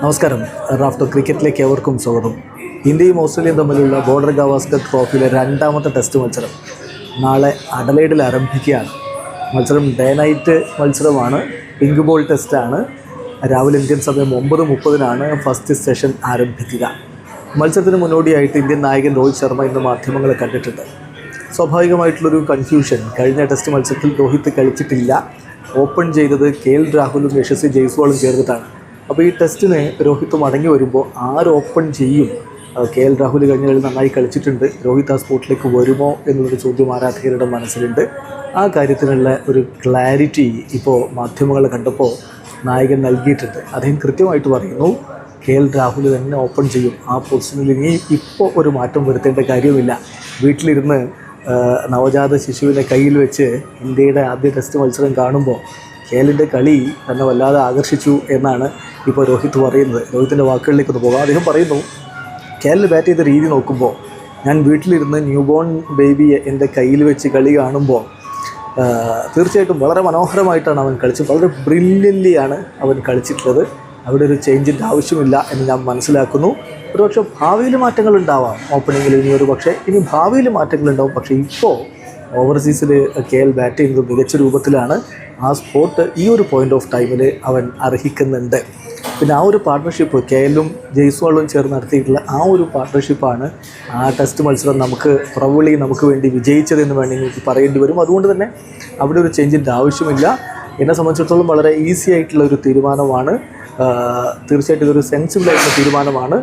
നമസ്കാരം. റാഫ്റ്റോ ക്രിക്കറ്റിലേക്ക് ഏവർക്കും സ്വാഗതം. ഇന്ത്യയും ഓസ്ട്രേലിയയും തമ്മിലുള്ള ബോർഡർ ഗവാസ്കർ ട്രോഫിയിലെ രണ്ടാമത്തെ ടെസ്റ്റ് മത്സരം നാളെ അഡലൈഡിൽ ആരംഭിക്കുകയാണ്. മത്സരം ഡേ നൈറ്റ് മത്സരമാണ്. പിങ്ക് ബോൾ ടെസ്റ്റാണ്. രാവിലെ ഇന്ത്യൻ സമയം ഒമ്പത് മുപ്പതിനാണ് ഫസ്റ്റ് സെഷൻ ആരംഭിക്കുക. മത്സരത്തിന് മുന്നോടിയായിട്ട് ഇന്ത്യൻ നായകൻ രോഹിത് ശർമ്മ ഇന്ന് മാധ്യമങ്ങളെ കണ്ടിട്ടുണ്ട്. സ്വാഭാവികമായിട്ടുള്ളൊരു കൺഫ്യൂഷൻ കഴിഞ്ഞ ടെസ്റ്റ് മത്സരത്തിൽ രോഹിത് കളിച്ചിട്ടില്ല. ഓപ്പൺ ചെയ്തത് കെ എൽ രാഹുലും യശസ്വി ജയ്സ്വാളും ചേർന്നിട്ടാണ്. അപ്പോൾ ഈ ടെസ്റ്റിന് രോഹിത് മടങ്ങി വരുമ്പോൾ ആര് ഓപ്പൺ ചെയ്യും? കെ എൽ രാഹുൽ കഴിഞ്ഞ കളി നന്നായി കളിച്ചിട്ടുണ്ട്. രോഹിത് ആ സ്പോട്ടിലേക്ക് വരുമോ എന്നുള്ളൊരു ചോദ്യം ആരാധകരുടെ മനസ്സിലുണ്ട്. ആ കാര്യത്തിനുള്ള ഒരു ക്ലാരിറ്റി ഇപ്പോൾ മാധ്യമങ്ങൾ കണ്ടപ്പോൾ നായകൻ നൽകിയിട്ടുണ്ട്. അദ്ദേഹം കൃത്യമായിട്ട് പറയുന്നു കെ എൽ രാഹുൽ തന്നെ ഓപ്പൺ ചെയ്യും. ആ പൊസിഷനിൽ ഇനി ഇപ്പോൾ ഒരു മാറ്റം വരുത്തേണ്ട കാര്യമില്ല വീട്ടിലിരുന്ന് നവജാത ശിശുവിനെ കയ്യിൽ വെച്ച് ഇന്ത്യയുടെ ആദ്യ ടെസ്റ്റ് മത്സരം കാണുമ്പോൾ കേലിന്റെ കളി തന്നെ വല്ലാതെ ആകർഷിച്ചു എന്നാണ് ഇപ്പോൾ രോഹിത് പറയുന്നത്. രോഹിത്തിന്റെ വാക്കുകളിലേക്ക് ഒന്ന് പോകാം. അദ്ദേഹം പറയുന്നു കേരള ബാറ്റ് ചെയ്ത രീതി നോക്കുമ്പോൾ ഞാൻ വീട്ടിലിരുന്ന് ന്യൂ ബോൺ ബേബിയെ എന്റെ കയ്യിൽ വെച്ച് കളി കാണുമ്പോൾ തീർച്ചയായിട്ടും വളരെ മനോഹരമായിട്ടാണ് അവൻ കളിച്ചത്. വളരെ ബ്രില്യന്റിയാണ് അവൻ കളിച്ചിട്ടുള്ളത്. അവിടെ ഒരു ചേഞ്ചിന്റെ ആവശ്യമില്ല എന്ന് ഞാൻ മനസ്സിലാക്കുന്നു. ഒരുപക്ഷെ ഭാവിയിൽ മാറ്റങ്ങൾ ഉണ്ടാവാം. ഓപ്പണിങ്ങിൽ ഇനി ഒരു പക്ഷേ ഇനി ഭാവിയിൽ മാറ്റങ്ങൾ ഉണ്ടാവും. പക്ഷേ ഇപ്പോൾ ഓവർസീസിൽ കെ എൽ ബാറ്റ് ചെയ്യുന്നത് മികച്ച രൂപത്തിലാണ്. ആ സ്പോട്ട് ഈ ഒരു പോയിന്റ് ഓഫ് ടൈമിൽ അവൻ അർഹിക്കുന്നുണ്ട്. പിന്നെ ആ ഒരു പാർട്ട്ണർഷിപ്പ് കെ എല്ലും ജയ്സ്വാളും ചേർന്ന് നടത്തിയിട്ടുള്ള ആ ഒരു പാർട്ട്ണർഷിപ്പാണ് ആ ടെസ്റ്റ് മത്സരം നമുക്ക് പ്രബുളി നമുക്ക് വേണ്ടി വിജയിച്ചതെന്ന് വേണമെങ്കിൽ പറയേണ്ടി വരും. അതുകൊണ്ട് തന്നെ അവിടെ ഒരു ചേഞ്ചിന്റെ ആവശ്യമില്ല. എന്നെ സംബന്ധിച്ചിടത്തോളം വളരെ ഈസി ആയിട്ടുള്ള ഒരു തീരുമാനമാണ്. തീർച്ചയായിട്ടും ഇതൊരു സെൻസിബിൾ ആയിട്ടുള്ള തീരുമാനമാണ്.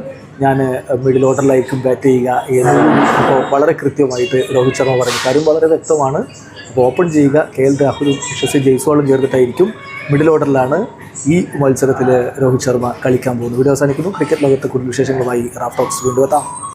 ഞാൻ മിഡിൽ ഓർഡറിലായിരിക്കും ബാറ്റ് ചെയ്യുക എന്ന് അപ്പോൾ വളരെ കൃത്യമായിട്ട് രോഹിത് ശർമ്മ പറഞ്ഞു. കാര്യം വളരെ വ്യക്തമാണ്. അപ്പോൾ ഓപ്പൺ ചെയ്യുക കെ എൽ രാഹുലും യശസ്വി ജയ്സ്വാളും ചേർന്നിട്ടായിരിക്കും മിഡിൽ ഓർഡറിലാണ് ഈ മത്സരത്തിൽ രോഹിത് ശർമ്മ കളിക്കാൻ പോകുന്നത്. വീഡിയോ അവസാനിക്കുന്നു. ക്രിക്കറ്റ് ലോകത്തെ കൂടുതൽ വിശേഷങ്ങളുമായി റാഫ്റ്റോക്സ് വീണ്ടും